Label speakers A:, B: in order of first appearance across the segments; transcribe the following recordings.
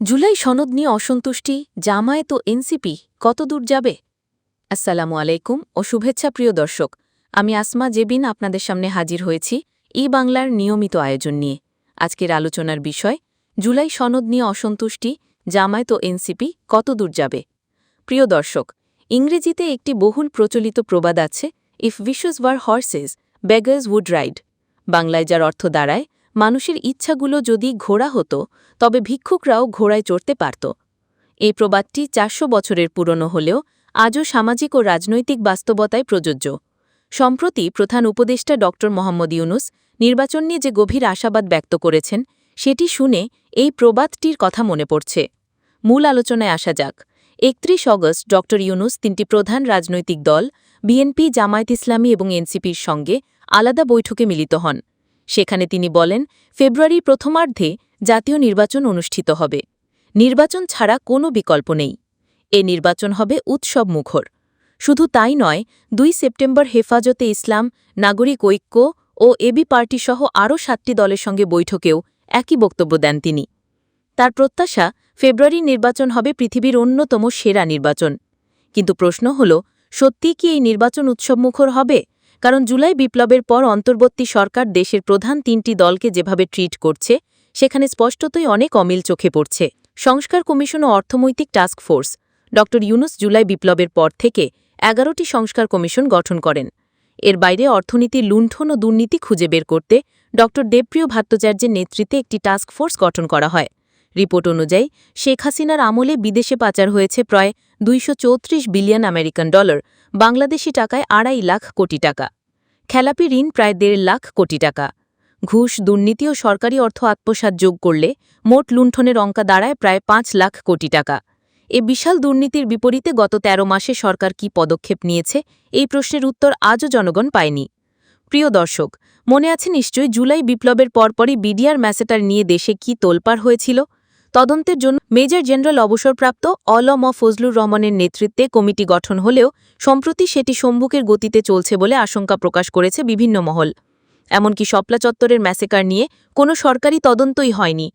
A: জুলাই সনদ নিয়ে অসন্তুষ্টি, জামায়াত ও এনসিপি কত দূর যাবে? আসসালামু আলাইকুম ও শুভেচ্ছা প্রিয় দর্শক, আমি আসমা জেবিন আপনাদের সামনে হাজির হয়েছি ই বাংলার নিয়মিত আয়োজন নিয়ে। আজকের আলোচনার বিষয়, জুলাই সনদ নিয়ে অসন্তুষ্টি, জামায়াত ও এনসিপি কত দূর যাবে? প্রিয় দর্শক, ইংরেজিতে একটি বহুল প্রচলিত প্রবাদ আছে if wishes were horses beggars would ride বাংলায় যার অর্থ দাঁড়ায় মানুষের ইচ্ছাগুলো যদি ঘোড়া হতো, তবে ভিক্ষুকরাও ঘোড়ায় চড়তে পারত। এই প্রবাদটি চারশো বছরের পুরনো হলেও আজও সামাজিক ও রাজনৈতিক বাস্তবতায় প্রযোজ্য। সম্প্রতি প্রধান উপদেষ্টা ড. মোহাম্মদ ইউনুস নির্বাচন নিয়ে যে গভীর আশাবাদ ব্যক্ত করেছেন, সেটি শুনে এই প্রবাদটির কথা মনে পড়ছে। মূল আলোচনায় আসা যাক। একত্রিশ অগস্ট ড. ইউনুস তিনটি প্রধান রাজনৈতিক দল, বিএনপি, জামায়াত ইসলামী এবং এনসিপির সঙ্গে আলাদা বৈঠকে মিলিত হন। সেখানে তিনি বলেন, ফেব্রুয়ারির প্রথমার্ধে জাতীয় নির্বাচন অনুষ্ঠিত হবে। নির্বাচন ছাড়া কোনো বিকল্প নেই। এ নির্বাচন হবে উৎসব মুখর। শুধু তাই নয়, দুই সেপ্টেম্বর হেফাজতে ইসলাম, নাগরিক ঐক্য ও এবি পার্টি সহ আরও সাতটি দলের সঙ্গে বৈঠকেও একই বক্তব্য দেন তিনি। তার প্রত্যাশা ফেব্রুয়ারি নির্বাচন হবে পৃথিবীর অন্যতম সেরা নির্বাচন। কিন্তু প্রশ্ন হল সত্যি কি এই নির্বাচন উৎসবমুখর হবে? কারণ জুলাই বিপ্লবের পর অন্তর্বর্তী সরকার দেশের প্রধান তিনটি দলকে যেভাবে ট্রিট করছে, সেখানে স্পষ্টতই অনেক অমিল চোখে পড়ছে। সংস্কার কমিশন ও অর্থনৈতিক টাস্ক ফোর্স, ড. ইউনুস জুলাই বিপ্লবের পর থেকে এগারোটি সংস্কার কমিশন গঠন করেন। এর বাইরে অর্থনীতির লুণ্ঠন ও দুর্নীতি খুঁজে বের করতে ড. দেবপ্রিয় ভট্টাচার্যের নেতৃত্বে একটি টাস্ক ফোর্স গঠন করা হয়। রিপোর্ট অনুযায়ী, শেখ হাসিনার আমলে বিদেশে পাচার হয়েছে প্রায় দুইশ চৌত্রিশ বিলিয়ন আমেরিকান ডলার বাংলাদেশি টাকায় আড়াই লাখ কোটি টাকা। খেলাপি ঋণ প্রায় দেড় লাখ কোটি টাকা। ঘুষ, দুর্নীতি ও সরকারি অর্থ আত্মসাৎ যোগ করলে মোট লুণ্ঠনের অঙ্কা দাঁড়ায় প্রায় পাঁচ লাখ কোটি টাকা। এ বিশাল দুর্নীতির বিপরীতে গত ১৩ মাসে সরকার কি পদক্ষেপ নিয়েছে, এই প্রশ্নের উত্তর আজও জনগণ পায়নি। প্রিয় দর্শক, মনে আছে নিশ্চয়ই জুলাই বিপ্লবের পরপরই বিডিআর ম্যাসেটার নিয়ে দেশে কি তোলপাড় হয়েছিল? তদন্তের জন্য মেজর জেনারেল অবসরপ্রাপ্ত অলম ফজলুর রহমানের নেতৃত্বে কমিটি গঠন হলেও সম্প্রতি সেটি সম্মুখের গতিতে চলছে বলে আশঙ্কা প্রকাশ করেছে বিভিন্ন মহল। এমনকি শপলা চত্বরের ম্যাসেকার নিয়ে কোনো সরকারি তদন্তই হয়নি।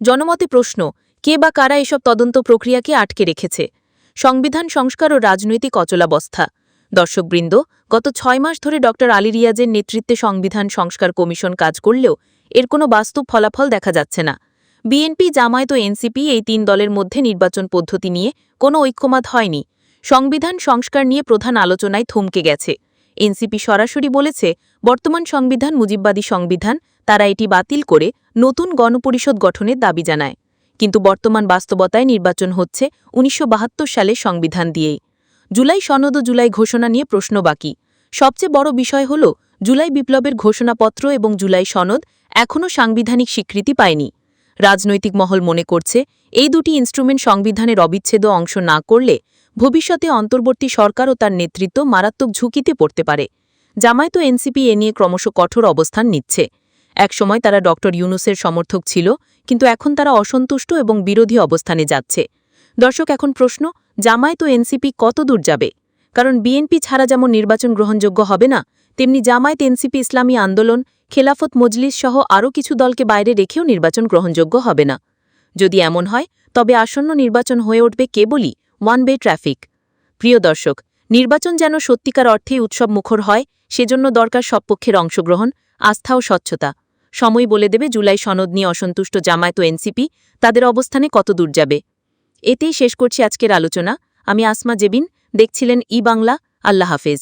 A: জনমতে প্রশ্ন, কে বা কারা এসব তদন্ত প্রক্রিয়াকে আটকে রেখেছে? সংবিধান, সংস্কার ও রাজনৈতিক অচলাবস্থা। দর্শকবৃন্দ, গত ছয় মাস ধরে ড. আলী রিয়াজের নেতৃত্বে সংবিধান, সংস্কার কমিশন কাজ করলেও এর কোনো বাস্তব ফলাফল দেখা যাচ্ছে না। বিএনপি, জামায়াত ও এনসিপি এই তিন দলের মধ্যে নির্বাচন পদ্ধতি নিয়ে কোনো ঐক্যমত হয়নি। সংবিধান সংস্কার নিয়ে প্রধান আলোচনায় থমকে গেছে। এনসিপি সরাসরি বলেছে, বর্তমান সংবিধান মুজিববাদী সংবিধান, তারা এটি বাতিল করে নতুন গণপরিষদ গঠনের দাবি জানায়। কিন্তু বর্তমান বাস্তবতায় নির্বাচন হচ্ছে উনিশশো বাহাত্তর সালে সংবিধান দিয়েই। জুলাই সনদ ও জুলাই ঘোষণা নিয়ে প্রশ্ন বাকি। সবচেয়ে বড় বিষয় হল, জুলাই বিপ্লবের ঘোষণাপত্র এবং জুলাই সনদ এখনও সাংবিধানিক স্বীকৃতি পায়নি। রাজনৈতিক মহল মনে করছে, এই দুটি ইনস্ট্রুমেন্ট সংবিধানের অবিচ্ছেদ্য অংশ না করলে ভবিষ্যতে অন্তর্বর্তী সরকার ও তার নেতৃত্ব মারাত্মক ঝুঁকিতে পড়তে পারে। জামায়াত ও এনসিপি এ নিয়ে ক্রমশ কঠোর অবস্থান নিচ্ছে। একসময় তারা ডক্টর ইউনুসের সমর্থক ছিল, কিন্তু এখন তারা অসন্তুষ্ট এবং বিরোধী অবস্থানে যাচ্ছে। দর্শক, এখন প্রশ্ন, জামায়াত ও এনসিপি কত দূর যাবে? কারণ বিএনপি ছাড়া যেমন নির্বাচন গ্রহণযোগ্য হবে না, তেমনি জামায়াত, এনসিপি, ইসলামী আন্দোলন, খেলাফত, মজলিস সহ আরও কিছু দলকে বাইরে রেখেও নির্বাচন গ্রহণযোগ্য হবে না। যদি এমন হয়, তবে আসন্ন নির্বাচন হয়ে উঠবে কেবলই ওয়ান বে ট্রাফিক। প্রিয় দর্শক, নির্বাচন যেন সত্যিকার অর্থে উৎসব মুখর হয়, সেজন্য দরকার সব পক্ষের অংশগ্রহণ, আস্থা ও স্বচ্ছতা। সময় বলে দেবে জুলাই সনদ নিয়ে অসন্তুষ্ট জামায়াত ও এনসিপি, তাদের অবস্থানে কত দূর যাবে। এতেই শেষ করছি আজকের আলোচনা। আমি আসমা জেবিন দেখছিলেন ই বাংলা আল্লাহ হাফেজ।